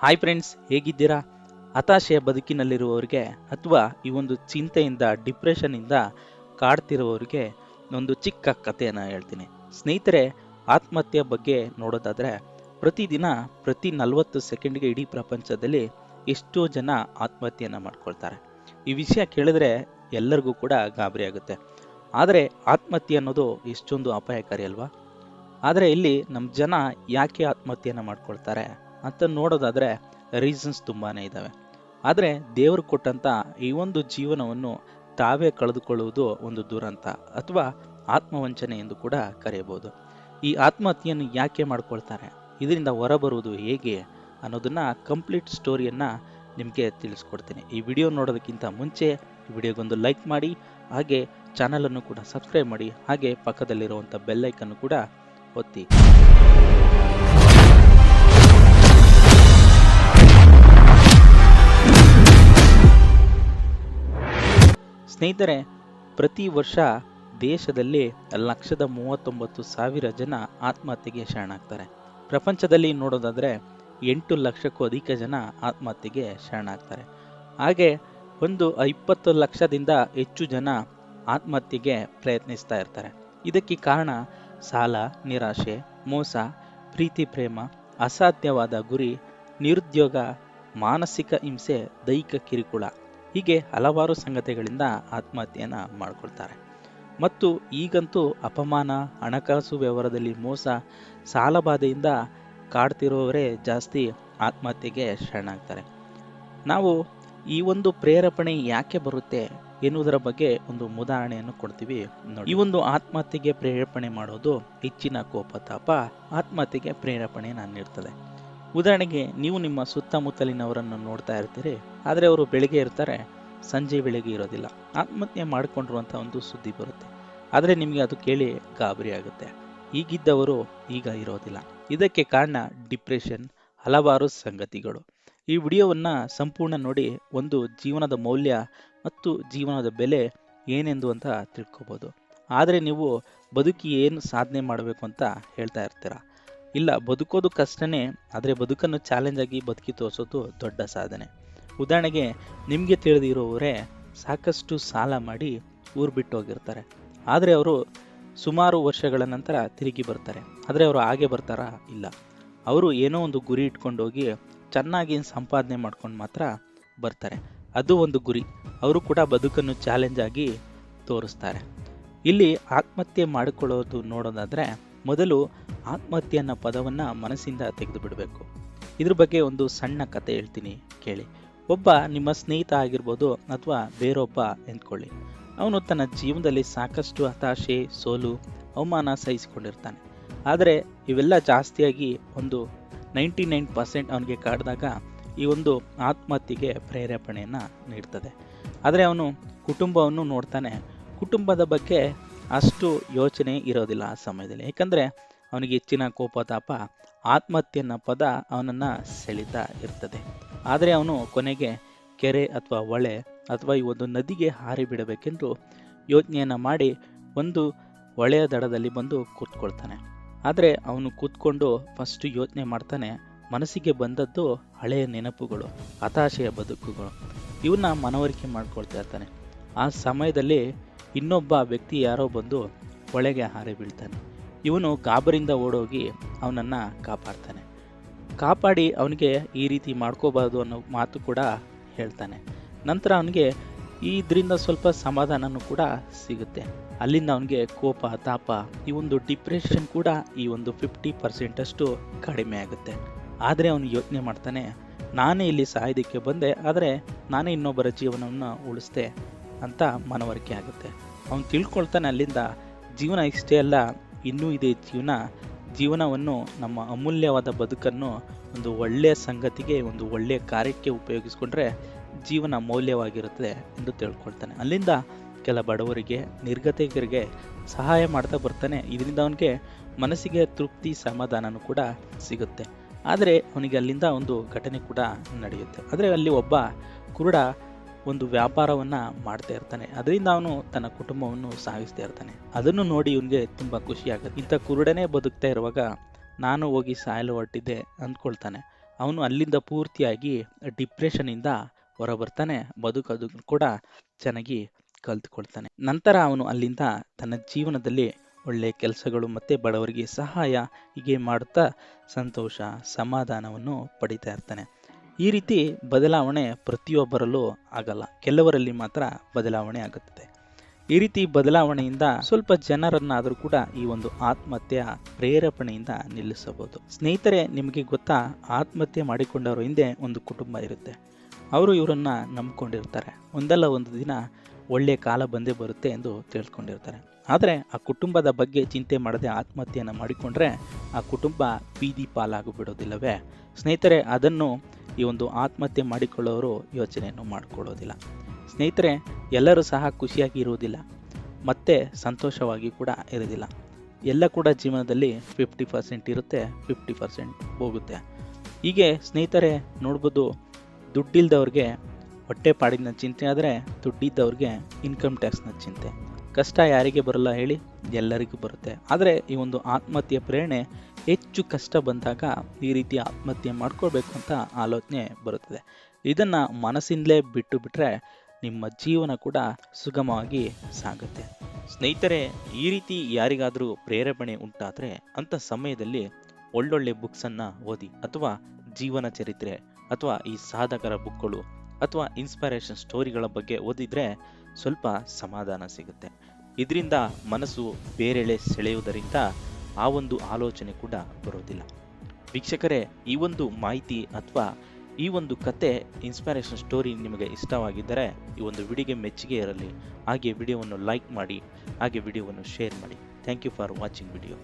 Hi friends ಹೇಗಿದ್ದೀರಾ? ಹತಾಶೆಯ ಬದುಕಿನಲ್ಲಿರುವವರಿಗೆ ಅಥವಾ ಈ ಒಂದು ಚಿಂತೆಯಿಂದ ಡಿಪ್ರೆಷನ್ನಿಂದ ಕಾಡ್ತಿರುವವರಿಗೆ ಒಂದು ಚಿಕ್ಕ ಕಥೆಯನ್ನು ಹೇಳ್ತೀನಿ. ಸ್ನೇಹಿತರೆ ಆತ್ಮಹತ್ಯೆ ಬಗ್ಗೆ ನೋಡೋದಾದರೆ, ಪ್ರತಿದಿನ ಪ್ರತಿ ನಲವತ್ತು ಸೆಕೆಂಡ್ಗೆ ಇಡೀ ಪ್ರಪಂಚದಲ್ಲಿ ಎಷ್ಟೋ ಜನ ಆತ್ಮಹತ್ಯೆಯನ್ನು ಮಾಡ್ಕೊಳ್ತಾರೆ. ಈ ವಿಷಯ ಕೇಳಿದ್ರೆ ಎಲ್ಲರಿಗೂ ಕೂಡ ಗಾಬರಿ ಆಗುತ್ತೆ. ಆದರೆ ಆತ್ಮಹತ್ಯೆ ಅನ್ನೋದು ಎಷ್ಟೊಂದು ಅಪಾಯಕಾರಿ ಅಲ್ವಾ? ಆದರೆ ಇಲ್ಲಿ ನಮ್ಮ ಜನ ಯಾಕೆ ಆತ್ಮಹತ್ಯೆಯನ್ನು ಮಾಡ್ಕೊಳ್ತಾರೆ? ಅಂತ ನೋಡೋದಾದರೆ ರೀಸನ್ಸ್ ತುಂಬಾ ಇದ್ದಾವೆ ಆದರೆ ದೇವರು ಕೊಟ್ಟಂಥ ಈ ಒಂದು ಜೀವನವನ್ನು ತಾವೇ ಕಳೆದುಕೊಳ್ಳುವುದು ಒಂದು ದುರಂತ ಅಥವಾ ಆತ್ಮವಂಚನೆ ಎಂದು ಕೂಡ ಕರೆಯಬಹುದು. ಈ ಆತ್ಮಹತ್ಯೆಯನ್ನು ಯಾಕೆ ಮಾಡ್ಕೊಳ್ತಾರೆ? ಇದರಿಂದ ಹೊರಬರುವುದು ಹೇಗೆ ಅನ್ನೋದನ್ನು ಕಂಪ್ಲೀಟ್ ಸ್ಟೋರಿಯನ್ನು ನಿಮಗೆ ತಿಳಿಸ್ಕೊಡ್ತೀನಿ. ಈ ವಿಡಿಯೋ ನೋಡೋದಕ್ಕಿಂತ ಮುಂಚೆ ಈ ವಿಡಿಯೋಗೊಂದು ಲೈಕ್ ಮಾಡಿ, ಹಾಗೆ ಚಾನಲನ್ನು ಕೂಡ ಸಬ್ಸ್ಕ್ರೈಬ್ ಮಾಡಿ, ಹಾಗೆ ಪಕ್ಕದಲ್ಲಿರುವಂಥ ಬೆಲ್ಲೈಕನ್ನು ಕೂಡ ಒತ್ತಿ. ಸ್ನೇಹಿತರೆ, ಪ್ರತಿ ವರ್ಷ ದೇಶದಲ್ಲಿ ಲಕ್ಷದ ಮೂವತ್ತೊಂಬತ್ತು ಸಾವಿರ ಜನ ಆತ್ಮಹತ್ಯೆಗೆ ಶರಣಾಗ್ತಾರೆ. ಪ್ರಪಂಚದಲ್ಲಿ ನೋಡೋದಾದರೆ ಎಂಟು ಲಕ್ಷಕ್ಕೂ ಅಧಿಕ ಜನ ಆತ್ಮಹತ್ಯೆಗೆ ಶರಣಾಗ್ತಾರೆ. ಹಾಗೆ ಒಂದು ಇಪ್ಪತ್ತು ಲಕ್ಷದಿಂದ ಹೆಚ್ಚು ಜನ ಆತ್ಮಹತ್ಯೆಗೆ ಪ್ರಯತ್ನಿಸ್ತಾ ಇರ್ತಾರೆ. ಇದಕ್ಕೆ ಕಾರಣ ಸಾಲ, ನಿರಾಶೆ, ಮೋಸ, ಪ್ರೀತಿ, ಪ್ರೇಮ, ಅಸಾಧ್ಯವಾದ ಗುರಿ, ನಿರುದ್ಯೋಗ, ಮಾನಸಿಕ ಹಿಂಸೆ, ದೈಹಿಕ ಕಿರುಕುಳ. ಹೀಗೆ ಹಲವಾರು ಸಂಗತಿಗಳಿಂದ ಆತ್ಮಹತ್ಯೆಯನ್ನು ಮಾಡಿಕೊಳ್ತಾರೆ. ಮತ್ತು ಈಗಂತೂ ಅಪಮಾನ, ಹಣಕಾಸು ವ್ಯವಹಾರದಲ್ಲಿ ಮೋಸ, ಸಾಲಬಾಧೆಯಿಂದ ಕಾಡ್ತಿರೋವರೇ ಜಾಸ್ತಿ ಆತ್ಮಹತ್ಯೆಗೆ ಶರಣಾಗ್ತಾರೆ. ನಾವು ಈ ಒಂದು ಪ್ರೇರೇಪಣೆ ಯಾಕೆ ಬರುತ್ತೆ ಎನ್ನುವುದರ ಬಗ್ಗೆ ಒಂದು ಉದಾಹರಣೆಯನ್ನು ಕೊಡ್ತೀವಿ ನೋಡಿ. ಈ ಒಂದು ಆತ್ಮಹತ್ಯೆಗೆ ಪ್ರೇರೇಪಣೆ ಮಾಡೋದು ಹೆಚ್ಚಿನ ಕೋಪ ತಾಪ ಆತ್ಮಹತ್ಯೆಗೆ ಪ್ರೇರೇಪಣೆಯನ್ನು ನೀಡ್ತದೆ. ಉದಾಹರಣೆಗೆ, ನೀವು ನಿಮ್ಮ ಸುತ್ತಮುತ್ತಲಿನವರನ್ನು ನೋಡ್ತಾ ಇರ್ತೀರಿ, ಆದರೆ ಅವರು ಬೆಳಿಗ್ಗೆ ಇರ್ತಾರೆ, ಸಂಜೆ ಬೆಳಿಗ್ಗೆ ಇರೋದಿಲ್ಲ. ಆತ್ಮಹತ್ಯೆ ಮಾಡಿಕೊಂಡಿರುವಂಥ ಒಂದು ಸುದ್ದಿ ಬರುತ್ತೆ. ಆದರೆ ನಿಮಗೆ ಅದು ಕೇಳಿ ಗಾಬರಿ ಆಗುತ್ತೆ. ಈಗಿದ್ದವರು ಈಗ ಇರೋದಿಲ್ಲ. ಇದಕ್ಕೆ ಕಾರಣ ಡಿಪ್ರೆಷನ್, ಹಲವಾರು ಸಂಗತಿಗಳು. ಈ ವಿಡಿಯೋವನ್ನು ಸಂಪೂರ್ಣ ನೋಡಿ ಒಂದು ಜೀವನದ ಮೌಲ್ಯ ಮತ್ತು ಜೀವನದ ಬೆಲೆ ಏನೆಂದು ಅಂತ ತಿಳ್ಕೊಬೋದು. ಆದರೆ ನೀವು ಬದುಕಿ ಏನು ಸಾಧನೆ ಮಾಡಬೇಕು ಅಂತ ಹೇಳ್ತಾ ಇರ್ತೀರ? ಇಲ್ಲ, ಬದುಕೋದು ಕಷ್ಟನೇ, ಆದರೆ ಬದುಕನ್ನು ಚಾಲೆಂಜ್ ಆಗಿ ಬದುಕಿ ತೋರಿಸೋದು ದೊಡ್ಡ ಸಾಧನೆ. ಉದಾಹರಣೆಗೆ, ನಿಮಗೆ ತಿಳಿದಿರೋವರೇ ಸಾಕಷ್ಟು ಸಾಲ ಮಾಡಿ ಊರು ಬಿಟ್ಟು ಹೋಗಿರ್ತಾರೆ. ಆದರೆ ಅವರು ಸುಮಾರು ವರ್ಷಗಳ ನಂತರ ತಿರುಗಿ ಬರ್ತಾರೆ. ಆದರೆ ಅವರು ಹಾಗೆ ಬರ್ತಾರಾ? ಇಲ್ಲ. ಅವರು ಏನೋ ಒಂದು ಗುರಿ ಇಟ್ಕೊಂಡು ಹೋಗಿ ಚೆನ್ನಾಗಿ ಸಂಪಾದನೆ ಮಾಡ್ಕೊಂಡು ಮಾತ್ರ ಬರ್ತಾರೆ. ಅದು ಒಂದು ಗುರಿ. ಅವರು ಕೂಡ ಬದುಕನ್ನು ಚಾಲೆಂಜ್ ಆಗಿ ತೋರಿಸ್ತಾರೆ. ಇಲ್ಲಿ ಆತ್ಮಹತ್ಯೆ ಮಾಡಿಕೊಳ್ಳೋದು ನೋಡೋದಾದರೆ ಮೊದಲು ಆತ್ಮಹತ್ಯೆ ಅನ್ನೋ ಪದವನ್ನು ಮನಸ್ಸಿಂದ ತೆಗೆದು ಬಿಡಬೇಕು. ಇದ್ರ ಬಗ್ಗೆ ಒಂದು ಸಣ್ಣ ಕತೆ ಹೇಳ್ತೀನಿ ಕೇಳಿ. ಒಬ್ಬ ನಿಮ್ಮ ಸ್ನೇಹಿತ ಆಗಿರ್ಬೋದು ಅಥವಾ ಬೇರೊಬ್ಬ ಎಂದ್ಕೊಳ್ಳಿ. ಅವನು ತನ್ನ ಜೀವನದಲ್ಲಿ ಸಾಕಷ್ಟು ಹತಾಶೆ, ಸೋಲು, ಅವಮಾನ ಸಹಿಸಿಕೊಂಡಿರ್ತಾನೆ. ಆದರೆ ಇವೆಲ್ಲ ಜಾಸ್ತಿಯಾಗಿ ಒಂದು ನೈಂಟಿ ನೈನ್ ಪರ್ಸೆಂಟ್ ಅವನಿಗೆ ಕಾಡಿದಾಗ ಈ ಒಂದು ಆತ್ಮಹತ್ಯೆಗೆ ಪ್ರೇರೇಪಣೆಯನ್ನು ನೀಡ್ತದೆ. ಆದರೆ ಅವನು ಕುಟುಂಬವನ್ನು ನೋಡ್ತಾನೆ. ಕುಟುಂಬದ ಬಗ್ಗೆ ಅಷ್ಟು ಯೋಚನೆ ಇರೋದಿಲ್ಲ ಆ ಸಮಯದಲ್ಲಿ. ಏಕೆಂದರೆ ಅವನಿಗೆ ಹೆಚ್ಚಿನ ಕೋಪ, ತಾಪ ಅನ್ನೋ ಪದ ಅವನನ್ನು ಸೆಳೀತಾ ಇರ್ತದೆ. ಆದರೆ ಅವನು ಕೊನೆಗೆ ಕೆರೆ ಅಥವಾ ಹೊಳೆ ಅಥವಾ ಈ ಒಂದು ನದಿಗೆ ಹಾರಿ ಬಿಡಬೇಕೆಂದು ಯೋಚನೆಯನ್ನು ಮಾಡಿ ಒಂದು ಹೊಳೆಯ ದಡದಲ್ಲಿ ಬಂದು ಕೂತ್ಕೊಳ್ತಾನೆ. ಆದರೆ ಅವನು ಕೂತ್ಕೊಂಡು ಫಸ್ಟ್ ಯೋಚನೆ ಮಾಡ್ತಾನೆ, ಮನಸ್ಸಿಗೆ ಬಂದದ್ದು ಹಳೆಯ ನೆನಪುಗಳು, ಹತಾಶೆಯ ಬದುಕುಗಳು. ಇವನ್ನ ಮನವರಿಕೆ ಮಾಡ್ಕೊಳ್ತಾ ಇರ್ತಾನೆ. ಆ ಸಮಯದಲ್ಲಿ ಇನ್ನೊಬ್ಬ ವ್ಯಕ್ತಿ ಯಾರೋ ಬಂದು ಒಳಗೆ ಹಾರಿ ಬೀಳ್ತಾನೆ. ಇವನು ಗಾಬರಿಂದ ಓಡೋಗಿ ಅವನನ್ನು ಕಾಪಾಡ್ತಾನೆ. ಕಾಪಾಡಿ ಅವನಿಗೆ ಈ ರೀತಿ ಮಾಡ್ಕೋಬಾರ್ದು ಅನ್ನೋ ಮಾತು ಕೂಡ ಹೇಳ್ತಾನೆ. ನಂತರ ಅವನಿಗೆ ಇದರಿಂದ ಸ್ವಲ್ಪ ಸಮಾಧಾನನೂ ಕೂಡ ಸಿಗುತ್ತೆ. ಅಲ್ಲಿಂದ ಅವನಿಗೆ ಕೋಪ, ತಾಪ, ಈ ಒಂದು ಡಿಪ್ರೆಷನ್ ಕೂಡ ಈ ಒಂದು ಫಿಫ್ಟಿ ಪರ್ಸೆಂಟಷ್ಟು ಕಡಿಮೆ ಆಗುತ್ತೆ. ಆದರೆ ಅವನು ಯೋಚನೆ ಮಾಡ್ತಾನೆ, ನಾನೇ ಇಲ್ಲಿ ಸಾಯೋದಕ್ಕೆ ಬಂದೆ, ಆದರೆ ನಾನೇ ಇನ್ನೊಬ್ಬರ ಜೀವನವನ್ನು ಉಳಿಸ್ದೆ ಅಂತ ಮನವರಿಕೆ ಆಗುತ್ತೆ. ಅವನು ತಿಳ್ಕೊಳ್ತಾನೆ ಅಲ್ಲಿಂದ. ಜೀವನ ಇಷ್ಟೇ ಅಲ್ಲ, ಇನ್ನೂ ಇದೆ ಜೀವನ. ಜೀವನವನ್ನು ನಮ್ಮ ಅಮೂಲ್ಯವಾದ ಬದುಕನ್ನು ಒಂದು ಒಳ್ಳೆಯ ಸಂಗತಿಗೆ, ಒಂದು ಒಳ್ಳೆಯ ಕಾರ್ಯಕ್ಕೆ ಉಪಯೋಗಿಸ್ಕೊಂಡ್ರೆ ಜೀವನ ಮೌಲ್ಯವಾಗಿರುತ್ತದೆ ಎಂದು ತಿಳ್ಕೊಳ್ತಾನೆ. ಅಲ್ಲಿಂದ ಕೆಲ ಬಡವರಿಗೆ, ನಿರ್ಗತಿಕರಿಗೆ ಸಹಾಯ ಮಾಡ್ತಾ ಬರ್ತಾನೆ. ಇದರಿಂದ ಅವನಿಗೆ ಮನಸ್ಸಿಗೆ ತೃಪ್ತಿ, ಸಮಾಧಾನನೂ ಕೂಡ ಸಿಗುತ್ತೆ. ಆದರೆ ಅವನಿಗೆ ಅಲ್ಲಿಂದ ಒಂದು ಘಟನೆ ಕೂಡ ನಡೆಯುತ್ತೆ. ಆದರೆ ಅಲ್ಲಿ ಒಬ್ಬ ಕುರುಡ ಒಂದು ವ್ಯಾಪಾರವನ್ನು ಮಾಡ್ತಾ ಇರ್ತಾನೆ. ಅದರಿಂದ ಅವನು ತನ್ನ ಕುಟುಂಬವನ್ನು ಸಾಗಿಸ್ತಾ ಇರ್ತಾನೆ. ಅದನ್ನು ನೋಡಿ ಇವನಿಗೆ ತುಂಬ ಖುಷಿ ಆಗುತ್ತೆ. ಇಂಥ ಕುರುಡನೇ ಬದುಕ್ತಾ ಇರುವಾಗ ನಾನು ಹೋಗಿ ಸಾಯಲು ಹೊರಟಿದ್ದೆ ಅಂದ್ಕೊಳ್ತಾನೆ. ಅವನು ಅಲ್ಲಿಂದ ಪೂರ್ತಿಯಾಗಿ ಡಿಪ್ರೆಷನ್ನಿಂದ ಹೊರಬರ್ತಾನೆ. ಬದುಕೋದು ಕೂಡ ಚೆನ್ನಾಗಿ ಕಲ್ತ್ಕೊಳ್ತಾನೆ. ನಂತರ ಅವನು ಅಲ್ಲಿಂದ ತನ್ನ ಜೀವನದಲ್ಲಿ ಒಳ್ಳೆಯ ಕೆಲಸಗಳು ಮತ್ತು ಬಡವರಿಗೆ ಸಹಾಯ ಹೀಗೆ ಮಾಡುತ್ತಾ ಸಂತೋಷ, ಸಮಾಧಾನವನ್ನು ಪಡಿತಾ ಇರ್ತಾನೆ. ಈ ರೀತಿ ಬದಲಾವಣೆ ಪ್ರತಿಯೊಬ್ಬರಲ್ಲೂ ಆಗಲ್ಲ. ಕೆಲವರಲ್ಲಿ ಮಾತ್ರ ಬದಲಾವಣೆ ಆಗುತ್ತದೆ. ಈ ರೀತಿ ಬದಲಾವಣೆಯಿಂದ ಸ್ವಲ್ಪ ಜನರನ್ನಾದರೂ ಕೂಡ ಈ ಒಂದು ಆತ್ಮಹತ್ಯೆಯ ಪ್ರೇರೇಪಣೆಯಿಂದ ನಿಲ್ಲಿಸಬಹುದು. ಸ್ನೇಹಿತರೆ, ನಿಮಗೆ ಗೊತ್ತಾ, ಆತ್ಮಹತ್ಯೆ ಮಾಡಿಕೊಂಡವರ ಹಿಂದೆ ಒಂದು ಕುಟುಂಬ ಇರುತ್ತೆ. ಅವರು ಇವರನ್ನ ನಂಬಿಕೊಂಡಿರ್ತಾರೆ. ಒಂದಲ್ಲ ಒಂದು ದಿನ ಒಳ್ಳೆಯ ಕಾಲ ಬಂದೇ ಬರುತ್ತೆ ಎಂದು ತಿಳ್ಕೊಂಡಿರ್ತಾರೆ. ಆದರೆ ಆ ಕುಟುಂಬದ ಬಗ್ಗೆ ಚಿಂತೆ ಮಾಡದೆ ಆತ್ಮಹತ್ಯೆಯನ್ನು ಮಾಡಿಕೊಂಡ್ರೆ ಆ ಕುಟುಂಬ ಬೀದಿ ಪಾಲಾಗಿಬಿಡೋದಿಲ್ಲವೇ? ಸ್ನೇಹಿತರೆ, ಅದನ್ನು ಈ ಒಂದು ಆತ್ಮಹತ್ಯೆ ಮಾಡಿಕೊಳ್ಳೋರು ಯೋಚನೆಯನ್ನು ಮಾಡಿಕೊಳ್ಳೋದಿಲ್ಲ. ಸ್ನೇಹಿತರೆ, ಎಲ್ಲರೂ ಸಹ ಖುಷಿಯಾಗಿ ಇರುವುದಿಲ್ಲ. ಮತ್ತೆ ಸಂತೋಷವಾಗಿ ಕೂಡ ಇರೋದಿಲ್ಲ ಎಲ್ಲ ಕೂಡ ಜೀವನದಲ್ಲಿ ಫಿಫ್ಟಿ ಪರ್ಸೆಂಟ್ ಇರುತ್ತೆ ಫಿಫ್ಟಿ ಪರ್ಸೆಂಟ್ ಹೋಗುತ್ತೆ. ಹೀಗೆ ಸ್ನೇಹಿತರೆ, ನೋಡ್ಬೋದು ದುಡ್ಡಿಲ್ದವ್ರಿಗೆ ಹೊಟ್ಟೆ ಪಾಡಿನ ಚಿಂತೆ ಆದರೆ ದುಡ್ಡಿದ್ದವ್ರಿಗೆ ಇನ್ಕಮ್ ಟ್ಯಾಕ್ಸ್ನ ಚಿಂತೆ. ಕಷ್ಟ ಯಾರಿಗೆ ಬರಲ್ಲ ಹೇಳಿ ಎಲ್ಲರಿಗೂ ಬರುತ್ತೆ. ಆದರೆ ಈ ಒಂದು ಆತ್ಮಹತ್ಯೆ ಪ್ರೇರಣೆ ಹೆಚ್ಚು ಕಷ್ಟ ಬಂದಾಗ ಈ ರೀತಿ ಆತ್ಮಹತ್ಯೆ ಮಾಡ್ಕೋಬೇಕು ಅಂತ ಆಲೋಚನೆ ಬರುತ್ತದೆ. ಇದನ್ನು ಮನಸ್ಸಿಂದಲೇ ಬಿಟ್ಟು ಬಿಟ್ಟರೆ ನಿಮ್ಮ ಜೀವನ ಕೂಡ ಸುಗಮವಾಗಿ ಸಾಗುತ್ತೆ. ಸ್ನೇಹಿತರೆ, ಈ ರೀತಿ ಯಾರಿಗಾದರೂ ಪ್ರೇರೇಪಣೆ ಉಂಟಾದರೆ ಅಂಥ ಸಮಯದಲ್ಲಿ ಒಳ್ಳೊಳ್ಳೆ ಬುಕ್ಸನ್ನು ಓದಿ ಅಥವಾ ಜೀವನ ಚರಿತ್ರೆ ಅಥವಾ ಈ ಸಾಧಕರ ಬುಕ್ಗಳು ಅಥವಾ ಇನ್ಸ್ಪಿರೇಷನ್ ಸ್ಟೋರಿಗಳ ಬಗ್ಗೆ ಓದಿದರೆ ಸ್ವಲ್ಪ ಸಮಾಧಾನ ಸಿಗುತ್ತೆ. ಇದರಿಂದ ಮನಸ್ಸು ಬೇರೆಳೆ ಸೆಳೆಯುವುದರಿಂದ ಆ ಒಂದು ಆಲೋಚನೆ ಕೂಡ ಬರೋದಿಲ್ಲ. ವೀಕ್ಷಕರೇ, ಈ ಒಂದು ಮಾಹಿತಿ ಅಥವಾ ಈ ಒಂದು ಕತೆ ಇನ್ಸ್ಪಿರೇಷನ್ ಸ್ಟೋರಿ ನಿಮಗೆ ಇಷ್ಟವಾಗಿದ್ದರೆ ಈ ಒಂದು ವಿಡಿಯೋಗೆ ಮೆಚ್ಚುಗೆ ಇರಲಿ. ಹಾಗೆ ವಿಡಿಯೋವನ್ನು ಲೈಕ್ ಮಾಡಿ, ಹಾಗೆ ವಿಡಿಯೋವನ್ನು ಶೇರ್ ಮಾಡಿ. Thank you for watching video